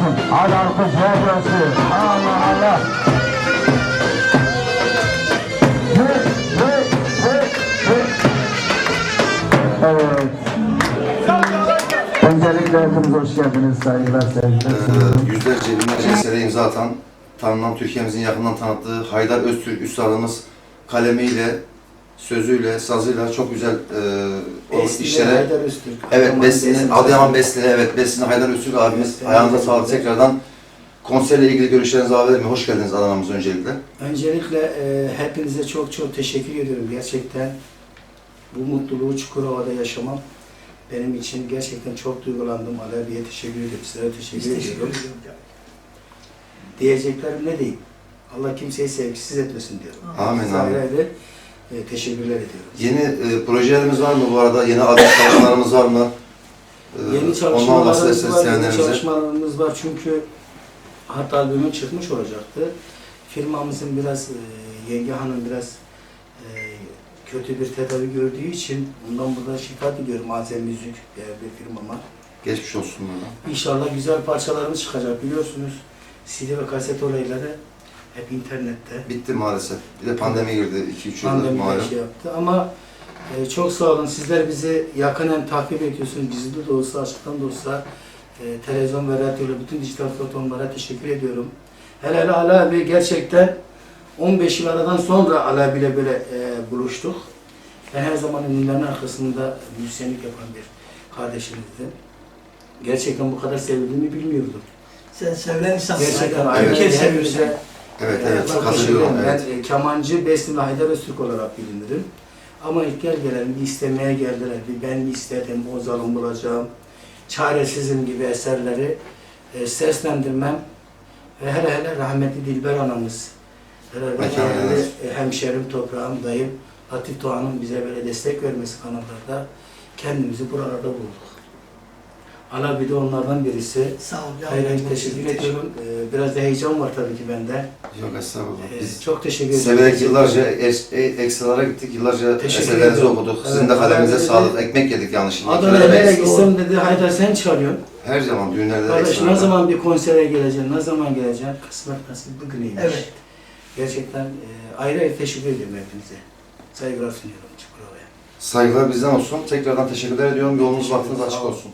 Canlasın. Hadi alkış değerli olsun. Allah Allah. Evet. Öncelikle hepiniz hoş geldiniz. Saygılar, sevgiler. Ee, yüzlerce, binlerce esere imza atan, tanınan Türkiye'mizin yakından tanıttığı Haydar Öztürk Üstadımız kalemiyle, sözüyle, sazıyla çok güzel e, o işlere... Haydar Öztürk. Evet, Adıyaman Besli'nin, Besli. Adıyaman Besli'ne, evet Besli'ne Haydar Öztürk abimiz Evet, ayağınıza sağlık tekrardan. Konserle ilgili görüşlerinizi alabilir miyim? Hoş geldiniz Adana'mıza öncelikle. Öncelikle e, hepinize çok çok teşekkür ediyorum. Gerçekten bu mutluluğu Çukurova'da yaşamam benim için gerçekten çok duygulandım. Ali abiye teşekkür ediyorum. Size teşekkür ediyorum. Diyeceklerim ne diyeyim? Allah kimseyi sevgisiz etmesin diyorum. Amin, amin. E, teşekkürler ediyorum. Yeni e, projelerimiz var mı bu arada? Yeni albüm çalışmalarımız var mı? Ee, Yeni çalışmalarımız var, yeni çalışmalarımız var çünkü hatta albümün çıkmış olacaktı. Firmamızın biraz, e, Yenge Hanım biraz e, kötü bir tedavi gördüğü için ondan burada şifa diliyorum Malzeme Müzik değerli firmama. Geçmiş olsun bana. İnşallah güzel parçalarımız çıkacak biliyorsunuz. CD ve kaset olayları hep internette. Bitti maalesef. Bir de pandemi girdi 2-3 yıldır Pandemi malum. şey yaptı ama e, çok sağ olun. Sizler bizi yakından takip ediyorsunuz. Gizli de olsa, açıktan da olsa e, televizyon ve radyoyla bütün dijital platformlara teşekkür ediyorum. Hele hele Ali abi gerçekten 15 yıl aradan sonra Ali abiyle böyle e, buluştuk. Ben her zaman ünlülerin arkasında müzisyenlik yapan bir kardeşimizdim. Gerçekten bu kadar sevildiğimi bilmiyordum. Sen sevilen insansın. Gerçekten ayrı bir seviyorsun. Evet ee, evet çok katılıyorum. ederim. Evet. Ben e, kemancı Beslimli Haydar Öztürk olarak bilinirim. Ama ilk gel gelen bir istemeye geldiler. Bir ben istedim, o zalim bulacağım. Çaresizim gibi eserleri e, seslendirmem. Ve hele hele rahmetli Dilber anamız. Mekanı cennet. e, hemşerim, toprağım, dayım Latif Doğan'ın bize böyle destek vermesi kanallarda kendimizi buralarda bulduk. Ala bir de onlardan birisi. Sağ ol. hayır, teşekkür ediyorum. Ee, biraz da heyecan var tabii ki bende. Yok estağfurullah. Ee, Biz çok teşekkür ederim. severek yıllarca es- e- ekstralara gittik. Yıllarca Teşekkür eserlerinizi ediyorum. okuduk. Evet, Sizin de kalemize sağlık. Ekmek yedik yanlışlıkla. Adana'ya İki nereye öyle gitsem dedi, Haydar sen çalıyorsun. Her zaman düğünlerde Kardeş ne zaman bir konsere geleceksin, ne zaman geleceksin? Kısmet nasip bugüneymiş. Evet. Gerçekten e, ayrı ayrı teşekkür ediyorum hepinize. Saygılar sunuyorum Çukurova'ya. Saygılar bizden olsun. Tekrardan teşekkürler ediyorum. Yolunuz vaktiniz açık Sağ olun. olsun.